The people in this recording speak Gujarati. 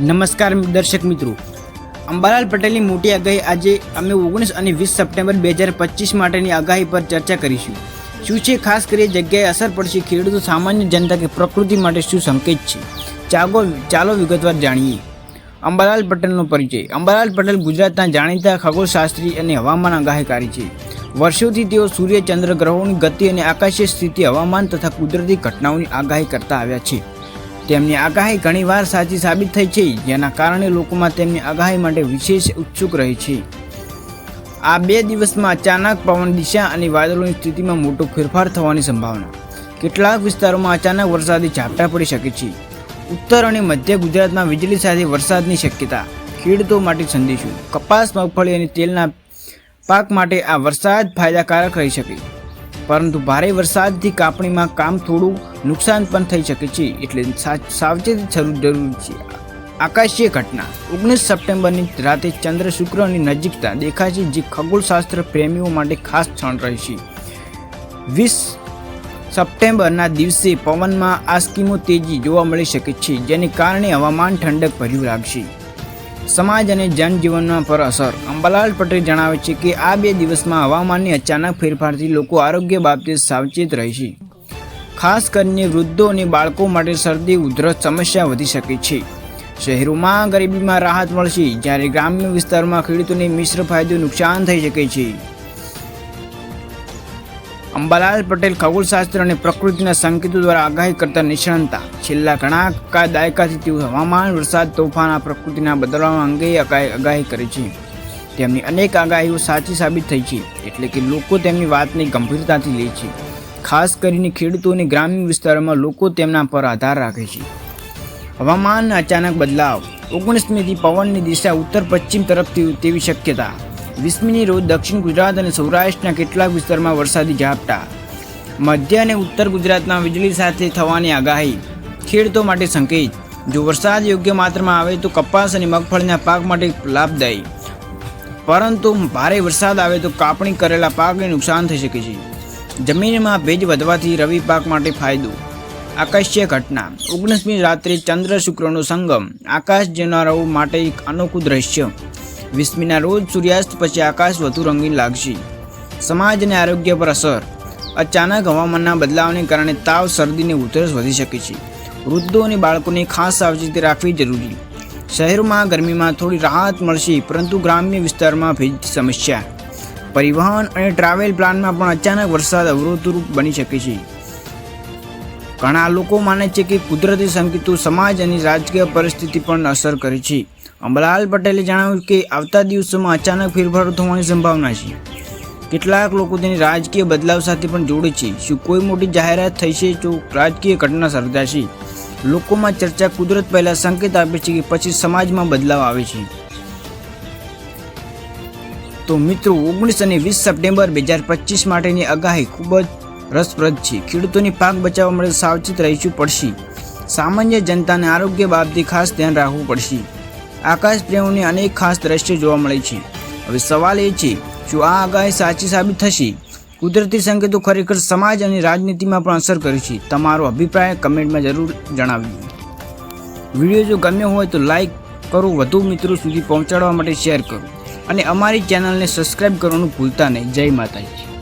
નમસ્કાર દર્શક મિત્રો. અંબાલાલ પટેલની મોટી આગાહી આજે અમે ઓગણીસ અને વીસ સપ્ટેમ્બર બે હજાર પચીસ માટેની આગાહી પર ચર્ચા કરીશું. શું છે ખાસ કરી જગ્યાએ અસર પડશે ખેડૂતો સામાન્ય જનતા કે પ્રકૃતિ માટે શું સંકેત છે? ચાગો, ચાલો વિગતવાર જાણીએ. અંબાલાલ પટેલનો પરિચય. અંબાલાલ પટેલ ગુજરાતના જાણીતા ખગોળશાસ્ત્રી અને હવામાન આગાહીકારી છે. વર્ષોથી તેઓ સૂર્ય, ચંદ્ર ગ્રહોની ગતિ અને આકાશીય સ્થિતિ, હવામાન તથા કુદરતી ઘટનાઓની આગાહી કરતા આવ્યા છે. તેમની આગાહી ઘણીવાર સાચી સાબિત થઈ છે, જેના કારણે લોકોમાં તેમની આગાહી માટે વિશેષ ઉત્સુક રહે છે. આ બે દિવસમાં અચાનક પવન દિશા અને વાદળોની સ્થિતિમાં મોટો ફેરફાર થવાની સંભાવના. કેટલાક વિસ્તારોમાં અચાનક વરસાદી ઝાપટા પડી શકે છે. ઉત્તર અને મધ્ય ગુજરાતમાં વીજળી સાથે વરસાદની શક્યતા, ખેડૂતો માટે સંદેશો, કપાસ, મગફળી અને તેલના પાક માટે આ વરસાદ ફાયદાકારક રહી શકે. પરંતુ ભારે વરસાદથી કાપણીમાં કામ થોડું નુકસાન પણ થઈ શકે છે, એટલે સાવચેતી જરૂર જરૂરી છે. આકાશીય ઘટના. ઓગણીસ સપ્ટેમ્બરની રાતે ચંદ્ર શુક્રની નજીકતા દેખાશે જે ખગોળશાસ્ત્ર પ્રેમીઓ માટે ખાસ ક્ષણ રહેશે વીસ સપ્ટેમ્બરના દિવસે પવનમાં આસ્કીમો તેજી જોવા મળી શકે છે, જેને કારણે હવામાન ઠંડક ભર્યું લાગશે. સમાજ અને જનજીવનમાં પર અસર. અંબાલાલ પટેલ જણાવે છે કે આ બે દિવસમાં હવામાનની અચાનક ફેરફારથી લોકો આરોગ્ય બાબતે સાવચેત રહેશે ખાસ કરીને વૃદ્ધો અને બાળકો માટે શરદી, ઉધરસ સમસ્યા વધી શકે છે. શહેરોમાં ગરીબીમાં રાહત મળશે, જ્યારે ગ્રામ્ય વિસ્તારોમાં ખેડૂતોને મિશ્ર ફાયદો નુકસાન થઈ શકે છે. અંબાલાલ પટેલ ખગોળશાસ્ત્ર અને પ્રકૃતિના સંકેતો દ્વારા આગાહી કરતા નિષ્ણાંતા. છેલ્લા ઘણા દાયકાથી તેઓ હવામાન, વરસાદ, તોફાન આ પ્રકૃતિના બદલાવ અંગે આગાહી કરે છે. તેમની અનેક આગાહીઓ સાચી સાબિત થઈ છે, એટલે કે લોકો તેમની વાતને ગંભીરતાથી લે છે. ખાસ કરીને ખેડૂતો અને ગ્રામ્ય વિસ્તારોમાં લોકો તેમના પર આધાર રાખે છે. હવામાન અચાનક બદલાવ. ઓગણીસમીથી પવનની દિશા ઉત્તર પશ્ચિમ તરફથી તેવી શક્યતા. વીસમીની રોજ દક્ષિણ ગુજરાત અને સૌરાષ્ટ્રના કેટલાક વિસ્તારમાં વરસાદી ઝાપટા. મધ્ય અને ઉત્તર ગુજરાતમાં વીજળી સાથે થવાની આગાહી. ખેડૂતો માટે સંકેત. જો વરસાદ યોગ્ય માત્રામાં આવે તો કપાસ અને મગફળીના પાક માટે લાભદાયી. પરંતુ ભારે વરસાદ આવે તો કાપણી કરેલા પાકને નુકસાન થઈ શકે છે. જમીનમાં ભેજ વધવાથી રવિ પાક માટે ફાયદો. આકાશીય ઘટના. ઓગણીસમી રાત્રે ચંદ્ર શુક્રનો સંગમ. આકાશ જનારાઓ માટે એક અનોખું દ્રશ્ય. વીસમીના રોજ સૂર્યાસ્ત પછી આકાશ વધુ રંગીન લાગશે. સમાજ અને આરોગ્ય પર અસર. અચાનક હવામાનના બદલાવને કારણે તાવ, શરદીને ઉધરસ વધી શકે છે. વૃદ્ધો અને બાળકોને ખાસ સાવચેતી રાખવી જરૂરી. શહેરોમાં ગરમીમાં થોડી રાહત મળશે, પરંતુ ગ્રામ્ય વિસ્તારમાં ભેજની સમસ્યા. પરિવહન અને ટ્રાવેલ પ્લાનમાં પણ અચાનક વરસાદ અવરોધરૂપ બની શકે છે. ઘણા લોકો માને છે કે કુદરતી સંકેતો સમાજ અને રાજકીય પરિસ્થિતિ પણ અસર કરે છે. અંબલાલ પટેલે જણાવ્યું કે આવતા દિવસોમાં અચાનક ફેરફારો થવાની સંભાવના છે. કેટલાક લોકો તેની રાજકીય બદલાવ સાથે પણ જોડે છે. શું કોઈ મોટી જાહેરાત થઈ છે? તો રાજકીય ઘટના સર્જાશે. લોકોમાં ચર્ચા કુદરત પહેલાં સંકેત આપે છે કે પછી સમાજમાં બદલાવ આવે છે. તો મિત્રો, ઓગણીસ અને વીસ સપ્ટેમ્બર બે હજાર પચીસ માટેની આગાહી ખૂબ જ રસપ્રદ છે. ખેડૂતોની પાક બચાવવા માટે સાવચેત રહેવું પડશે. સામાન્ય જનતાને આરોગ્ય બાબતે ખાસ ધ્યાન રાખવું પડશે. આકાશ પ્રેમીઓને અનેક ખાસ દ્રશ્યો જોવા મળે છે. હવે સવાલ એ છે, શું આ આગાહી સાચી સાબિત થશે? કુદરતી સંકેતો ખરેખર સમાજ અને રાજનીતિમાં પણ અસર કરે છે. તમારો અભિપ્રાય કમેન્ટમાં જરૂર જણાવ્યું વીડિયો જો ગમ્યો હોય તો લાઈક કરો, વધુ મિત્રો સુધી પહોંચાડવા માટે શેર કરો. અને અમારી ચેનલને સબસ્ક્રાઈબ કરવાનું ભૂલતા નહીં. જય માતાજી.